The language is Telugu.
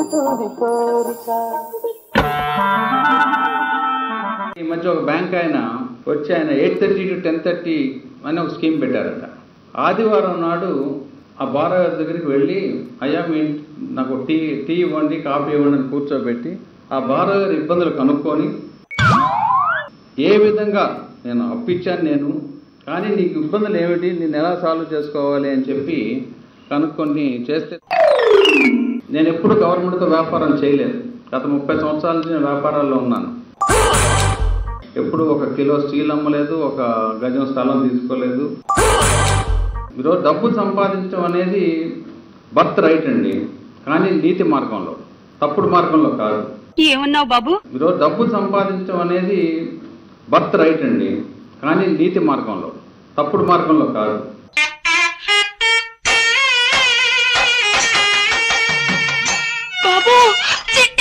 కోరిక ఈ మధ్య ఒక బ్యాంక్ ఆయన వచ్చి ఆయన eight thirty to ten thirty అని ఒక స్కీమ్ పెట్టారట. ఆదివారం నాడు ఆ బారా దగ్గరికి వెళ్ళి అయ్యా మీ నాకు టీ టీ ఇవ్వండి కాఫీ ఇవ్వండి అని కూర్చోబెట్టి ఆ బారా గారి ఇబ్బందులు కనుక్కొని ఏ విధంగా నేను అప్పిచ్చాను నేను కానీ నీకు ఇబ్బందులు ఏమిటి? నేను ఎలా సాల్వ్ చేసుకోవాలి? అని చెప్పి కనుక్కొని చేస్తే నేను ఎప్పుడు గవర్నమెంట్తో వ్యాపారం చేయలేదు. గత ముప్పై సంవత్సరాల నుంచి నేను వ్యాపారాల్లో ఉన్నాను. ఎప్పుడు ఒక కిలో స్టీల్ అమ్మలేదు ఒక గజం స్థలం తీసుకోలేదు. ఈరోజు డబ్బు సంపాదించడం అనేది బర్త్ రైట్ అండి. కానీ నీతి మార్గంలో తప్పుడు మార్గంలో కాదు. ఏమన్నావు బాబు? ఈరోజు డబ్బు సంపాదించడం అనేది బర్త్ రైట్ అండి. కానీ నీతి మార్గంలో తప్పుడు మార్గంలో కాదు. 这。